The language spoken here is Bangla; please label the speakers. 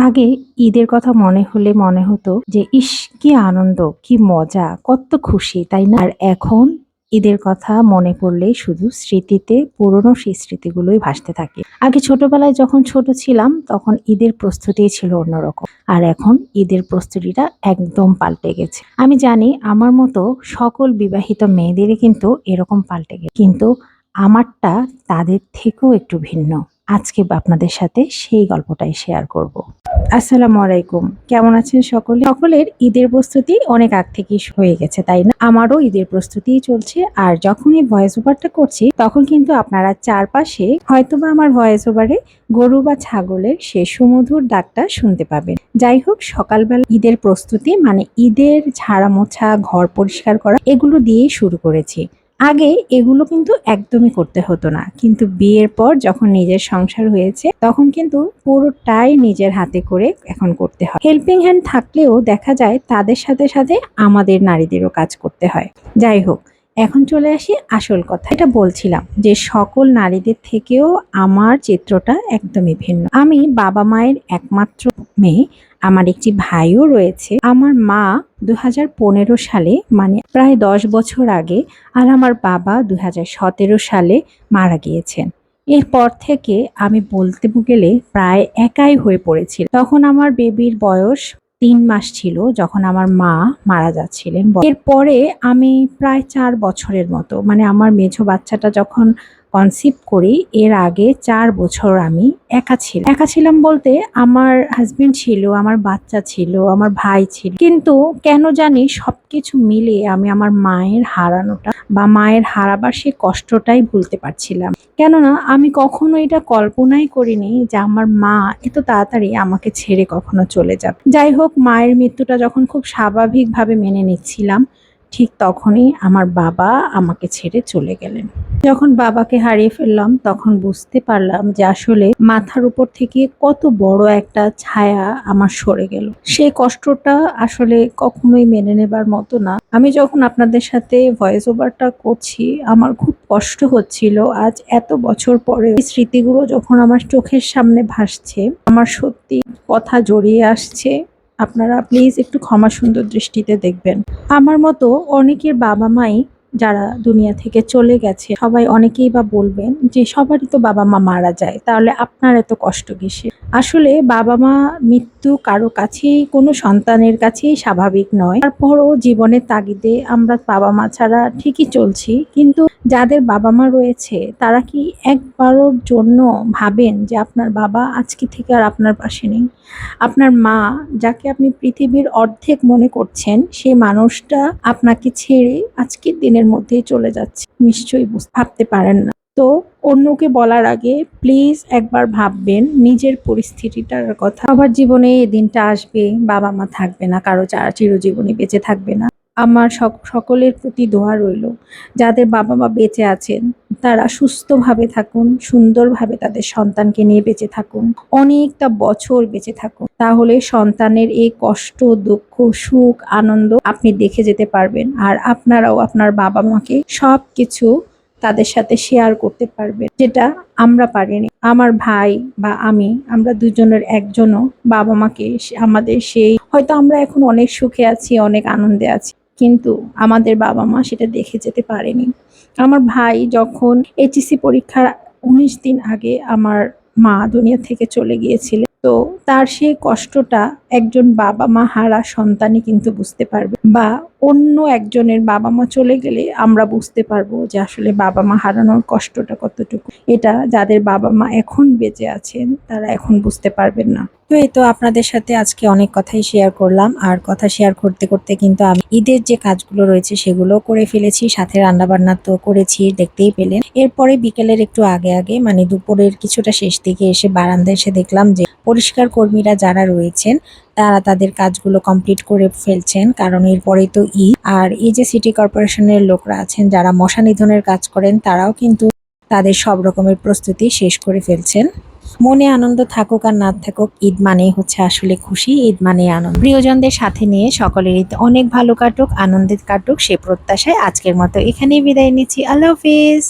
Speaker 1: আগে ঈদের কথা মনে হলে মনে হতো যে, ইস, কি আনন্দ, কি মজা, কত খুশি তাই না? আর এখন ঈদের কথা মনে পড়লে শুধু স্মৃতিতে, পুরনো সেই স্মৃতিগুলোই ভাসতে থাকে। আগে ছোটবেলায় যখন ছোট ছিলাম, তখন ঈদের প্রস্তুতি ছিল অন্যরকম। আর এখন ঈদের প্রস্তুতিটা একদম পাল্টে গেছে। আমি জানি আমার মতো সকল বিবাহিত মেয়েদেরই কিন্তু এরকম পাল্টে গেছে। কিন্তু আমারটা তাদের থেকেও একটু ভিন্ন। আজকে আপনাদের সাথে সেই গল্পটাই শেয়ার করব। আসসালামু আলাইকুম। কেমন আছেন সকলে? সকলের ঈদের প্রস্তুতি অনেক আগ থেকেই হয়ে গেছে, তাই না? আমারও ঈদের প্রস্তুতি চলছে, আর যখন এই ভয়েস ওভারটা করছি, তখন কিন্তু আপনারা চারপাশে হয়তোবা আমার ভয়েস ওভারে গরু বা ছাগলের সে সুমধুর ডাকটা শুনতে পাবেন। যাই হোক, সকালবেলা ঈদের প্রস্তুতি মানে ঈদের ঝাড়া মোছা ঘর পরিষ্কার করা, এগুলো দিয়েই শুরু করেছি। আগে এগুলো কিন্তু একদমই করতে হতো না। কিন্তু বিয়ের পর যখন নিজের সংসার হয়েছে, তখন কিন্তু পুরোটাই নিজের হাতে করে এখন করতে হয়। হেল্পিং হ্যান্ড থাকলেও দেখা যায় তাদের সাথে সাথে আমাদের নারীদেরও কাজ করতে হয়। যাই হোক এখন চলে আসি আসল কথা। এটা বলছিলাম যে সকল নারীদের থেকেও আমার চিত্রটা একদমই ভিন্ন। আমি বাবা মায়ের একমাত্র মেয়ে, আমার একটি ভাইও রয়েছে। আমার মা দু হাজার পনেরো সালে মানে প্রায় দশ বছর আগে, আর আমার বাবা দু হাজার সতেরো সালে মারা গিয়েছেন। এরপর থেকে আমি বলতে গেলে প্রায় একাই হয়ে পড়েছিল তখন আমার বেবির বয়স তিন মাস ছিল যখন আমার মা মারা যাচ্ছিলেন। এরপরে আমি প্রায় চার বছরের মতো মানে আমার মেঝো বাচ্চাটা যখন কনসিভ করি, এর আগে চার বছর আমি একা ছিলাম। একা ছিলাম বলতে আমার হাজবেন্ড ছিল, আমার বাচ্চা ছিল, আমার ভাই ছিল। কিন্তু কেন জানি সবকিছু মিলে আমি আমার মায়ের হারানোটা বা মায়ের হারাবার সে কষ্টটাই ভুলতে পারছিলাম। কেননা আমি কখনো এটা কল্পনাই করিনি যে আমার মা এত তাড়াতাড়ি আমাকে ছেড়ে কখনো চলে যাবে। যাই হোক, মায়ের মৃত্যুটা যখন খুব স্বাভাবিকভাবে মেনে নিচ্ছিলাম, ঠিক তখনই আমার বাবা আমাকে ছেড়ে চলে গেলেন। যখন বাবাকে হারিয়ে ফেললাম, তখন বুঝতে পারলাম যে আসলে মাথার উপর থেকে কত বড় একটা ছায়া আমার সরে গেল। সেই কষ্টটা আসলে কখনোই মেনে নেবার মতো না। আমি যখন আপনাদের সাথে ভয়েস ওভারটা করছি, আমার খুব কষ্ট হচ্ছিল। আজ এত বছর পরে এই স্মৃতিগুলো যখন আমার চোখের সামনে ভাসছে, আমার সত্যি কথা জড়িয়ে আসছে। আপনারা প্লিজ একটু ক্ষমা সুন্দর দৃষ্টিতে দেখবেন। আমার মতো অনেকের বাবা মাই যারা দুনিয়া থেকে চলে গেছে, সবাই অনেকেই বা বলবেন যে সবারই তো বাবা মা মারা যায়, তাহলে আপনার এত কষ্ট কিসে আসলে বাবা মা মৃত্যু কারও কাছেই, কোনো সন্তানের কাছেই স্বাভাবিক নয়। তারপরও জীবনের তাগিদে আমরা বাবা মা ছাড়া ঠিকই চলছি, কিন্তু যাদের বাবা মা রয়েছে, তারা কি একবারের জন্য ভাবেন যে আপনার বাবা আজকে থেকে আর আপনার পাশে নেই? আপনার মা, যাকে আপনি পৃথিবীর অর্ধেক মনে করছেন সেই মানুষটা আপনাকে ছেড়ে আজকের দিনের মধ্যেই চলে যাচ্ছে। নিশ্চয়ই ভাবতে পারেন না। তো অন্যকে বলার আগে প্লিজ একবার ভাববেন নিজের পরিস্থিতিটার কথা। আবার জীবনে এই দিনটা আসবে বাবা মা থাকবে না, কারও চারা চিরজীবনী বেঁচে থাকবে না। আমার সকলের প্রতি দোয়া রইল। যাদের বাবা মা বেঁচে আছেন তারা সুস্থভাবে থাকুন, সুন্দরভাবে তাদের সন্তানকে নিয়ে বেঁচে থাকুন, অনেকটা বছর বেঁচে থাকুন। তাহলে সন্তানের এই কষ্ট, দুঃখ, সুখ, আনন্দ আপনি দেখে যেতে পারবেন আর আপনারাও আপনার বাবা মাকে সব কিছু তাদের সাথে শেয়ার করতে পারবেন, যেটা আমরা পারিনি। আমার ভাই বা আমি, আমরা দুজনের একজনও বাবা মাকে আমাদের সেই, হয়তো আমরা এখন অনেক সুখে আছি, অনেক আনন্দে আছি। কিন্তু আমাদের বাবা মা সেটা দেখে যেতে পারেনি। আমার ভাই যখন এইচএসসি পরীক্ষার উনিশ দিন আগে আমার মা দুনিয়া থেকে চলে গিয়েছিলেন তো তার সেই কষ্টটা একজন বাবা মা হারা সন্তানই কিন্তু বুঝতে পারবে বা অন্য একজনের বাবা মা চলে গেলে আমরা বুঝতে পারব যে আসলে বাবা মা হারানোর কষ্টটা কতটুকু। এটা যাদের বাবা মা এখন বেঁচে আছেন, তারা এখন বুঝতে পারবেন না। তো এই তো আপনাদের সাথে আজকে অনেক কথাই শেয়ার করলাম। আর কথা শেয়ার করতে করতে কিন্তু আমি ঈদের যে কাজগুলো রয়েছে সেগুলো করে ফেলেছি, সাথে রান্নাবান্না তো করেছি, দেখতেই পেলেন। এরপরে বিকেলের একটু আগে আগে মানে দুপুরের কিছুটা শেষ দিকে এসে বারান্দায় এসে দেখলাম যে পরিষ্কার কর্মীরা যারা রয়েছেন তারা তাদের কাজগুলো কমপ্লিট করে ফেলছেন। কারণ এরপরেই তো ঈদ আর এই যে সিটি কর্পোরেশনের লোকরা আছেন, যারা মশা নিধনের কাজ করেন, তারাও কিন্তু তাদের সব রকমের প্রস্তুতি শেষ করে ফেলছেন। মনে আনন্দ থাকুক আর না থাকুক, ঈদ মানেই হচ্ছে আসলে খুশি, ঈদ মানে আনন্দ। প্রিয়জনদের সাথে নিয়ে সকলের ঈদ অনেক ভালো কাটুক আনন্দের কাটুক, সে প্রত্যাশায় আজকের মতো এখানেই বিদায় নিচ্ছি। আল্লাহ হাফিজ।